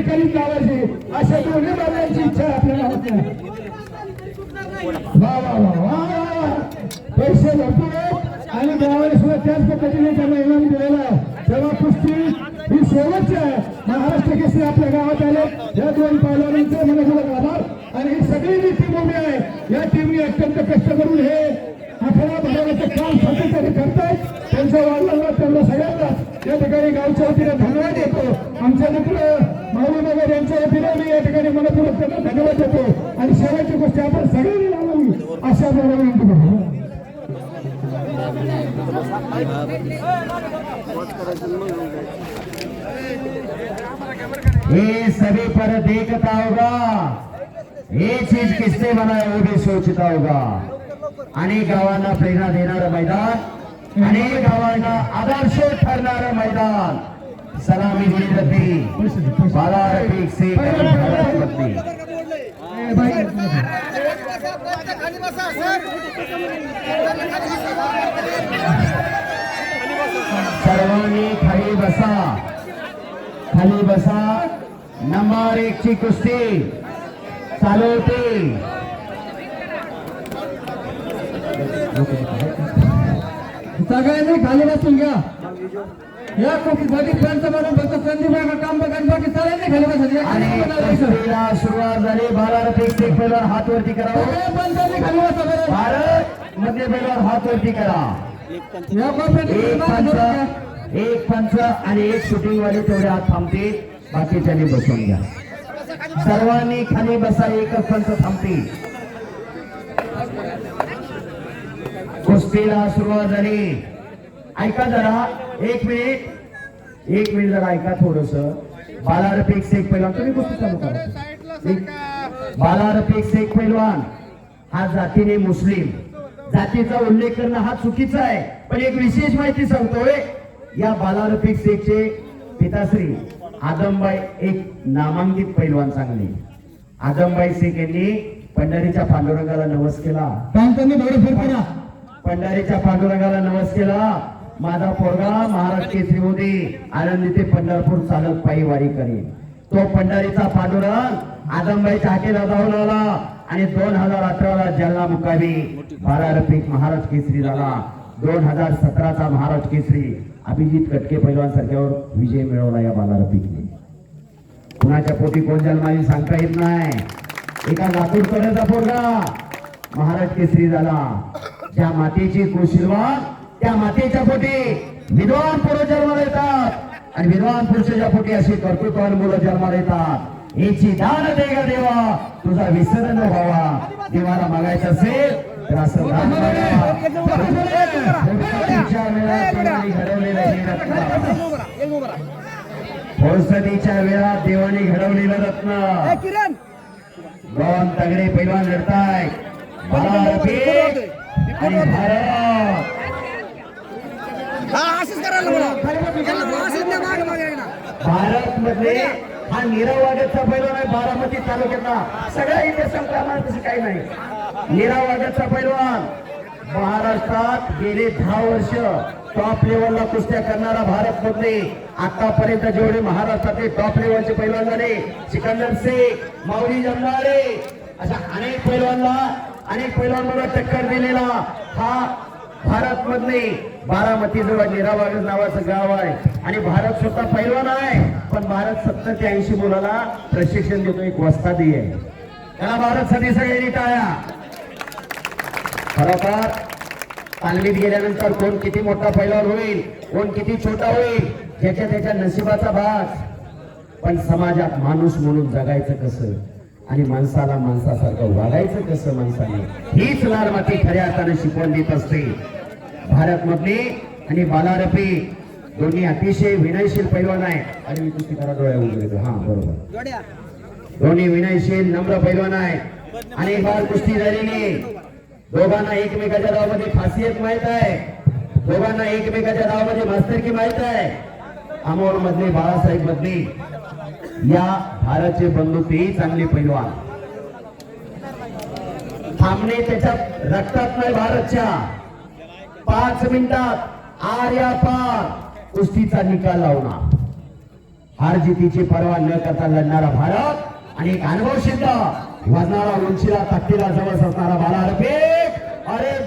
ठिकाणी जावायची अशा दोन्ही बघायची इच्छा आपल्याला होत नाही. वा वा वा वा वा पैसे भरपूर आहेत. आणि गावाने सुद्धा त्याच पद्धतीने त्यांना इनाम दिलेला आहे. तेव्हा कुस्ती ही शेवटची आहे. महाराष्ट्र केसरी आपल्या गावात आले. या दोन पैलवानांचे मनपूर्वक आभार. आणि ही सगळी जी टीम उभी आहे या टीमने अत्यंत कष्ट करून हे आठवडा भागाचं काम सातत्याने करतायत. त्यांच्या वाढला त्यांना सगळ्यांना या ठिकाणी गावच्या वतीने धन्यवाद देतो. आमचे मित्र माऊली नगर यांच्या वतीने मी या ठिकाणी मनपूर्वक त्यांना धन्यवाद देतो. आणि शेवटची गोष्ट आपण सगळ्यांनी लावावी अशा प्रकारे विनंती करतो. ये सभी पर देखता होगा. ये चीज किसने बनाया वो भी सोचता होगा. अनेक गावांना प्रेरणा देणारं मैदान अनेक गावांना आदर्श ठरणारं मैदान. सलामी दिली जाते बाला रफीक से बाई, सर्वांनी खाली बसा. खाली बसा. नंबर एक ची कुस्ती. चालू होती सगळ्यांनी खाली बसून घ्या. या कुस्तीसाठी पंच म्हणून फक्त संदीप काम बघा बाकी सगळ्यांनी खाली कुस्तीला सुरुवात झाली. बाला रफीक से पहिला हात वरती करा. सगळ्या पंचांनी खाली बसा. भारत मध्ये पहिला हात वरती करा. या पंच एक पंच आणि एक शूटिंग वाले तेवढे हात थांबतील. बाकीच्यांनी बसून घ्या. सर्वांनी खाली बसा एकच पंच थांबतील. कुस्तीला सुरुवात झाली. ऐका जरा एक मिनिट. एक मिनिट जरा ऐका थोडस. बाला रफीक शेख पैलवान. तुम्ही कुस्ती चालू करा. एक- बाला रफीक शेख पैलवान. हा जातीने मुस्लिम. जातीचा उल्लेख करणं हा चुकीचा आहे. पण एक विशेष माहिती सांगतोय. या बाला रफीक शेखचे पिताश्री आदमबाई एक नामांकित पैलवान चांगले. आदमबाई शेख यांनी पंढरीच्या पांडुरंगाला नवस केला. पंढारीच्या पंढरीच्या पांडुरंगाला नमस केला. माझा पोरगा महाराज केसरी मोदी आनंदी ते पंढरपूर चालत पायी वारी करेल तो पंढरीचा पांडुरंग आदमबाईच्या हाकेला जाऊन आला आणि दोन हजार अठराला जालना मुकामी बारा महाराज केसरी झाला. दोन हजार सतराचा महाराज केसरी अभिजित कटके पैलवान सारख्यावर विजय मिळवला या बालारपीकने कुणाच्या पोटी कोण जन्मावी सांगता येत नाही. एका लातूरकड्याचा पोरगा महाराज केसरी झाला. ज्या मातेची कुशिलवान त्या मातेच्या पोटी विद्वान पुरुष जन्माला येतात आणि विद्वान पुरुषाच्या पोटी अशी कर्तृत्वान मुलं जन्माला येतात याची दान दे गा देवा तुझा विसरण व्हावा देवाला मागायचं असेल तर असं दान घडवलेलं हे वेळात देवाने घडवलेलं रत्न किरण दोन तगडे पैलवान लढताय आणि भारत. हा भारत मधले हा नीरव वागतचा पैलवान आहे बारामती तालुक्यातला. सगळ्या इथे संक्रमण तसं काही नाही. नीरव वागतचा पैलवान. महाराष्ट्रात गेले दहा वर्ष टॉप लेवलला कुस्त्या करणारा भारत मधले आतापर्यंत जेवढे महाराष्ट्रातले टॉप लेवलचे पैलवान झाले सिकंदर शेख माऊली जमनारे अशा अनेक पैलवानला अनेक पैलवानला टक्कर दिलेला हा भारत मधले बारामती जवळ निराबाग नावाचं गाव आहे. आणि भारत स्वतः पैलवान आहे पण भारत सत्तर ते ऐंशी मुलाला प्रशिक्षण देतो एक वस्तादी आहे त्याला भारत सदी सगळ्यांनी टाळ्या खरोखर तालमीत गेल्यानंतर कोण किती मोठा पैलवान होईल कोण किती छोटा होईल ज्याच्या त्याच्या नशिबाचा भाग पण समाजात माणूस म्हणून जगायचं कसं? आणि माणसाला माणसासारखं वागायचं कसं माणसाने? हीच लाल माती खऱ्या अर्थाने शिकवण देत असते. भारत मधली आणि बालारपी दोन्ही अतिशय विनयशील पैलवान आहे आणि मी कुस्ती करा डोळ्या उघडतो हा बरोबर. दोन्ही विनयशील नम्र पैलवान आहे अनेक बार कुस्ती झालेली दोघांना एकमेकाच्या धावामध्ये खासियत माहीत आहे. दोघांना एकमेकाच्या धावामध्ये मास्तरकी माहीत आहे. अमोल मधले बाळासाहेब मधले या भारतचे बंधू तेही चांगले पैलवान. थांबणे त्याच्या रक्तात नाही भारतच्या. पाच मिनिटात आर्या पार. कुस्तीचा निकाल लावणार. हार जितीची पर्वा न करता लढणारा भारत. आणि एक अनुभव सिद्ध वजनाला उंचीला तक्तीला जवळ असणारा बाला अर्पित अरे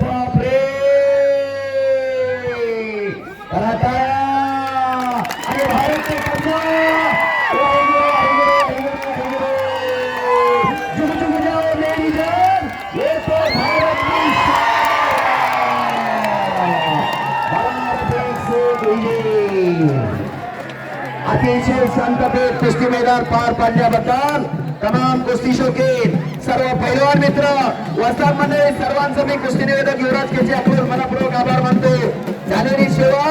अतिशय शांततेत कुस्ती मैदान पार पाडल्याबद्दल तमाम कुस्ती शौकीन सर्व पैलवान मित्र वस्ताद मंडळी सर्वांचं मी कुस्ती निवेदक युवराज केचे आपण मनपूर्वक आभार मानतो। झालेली सेवा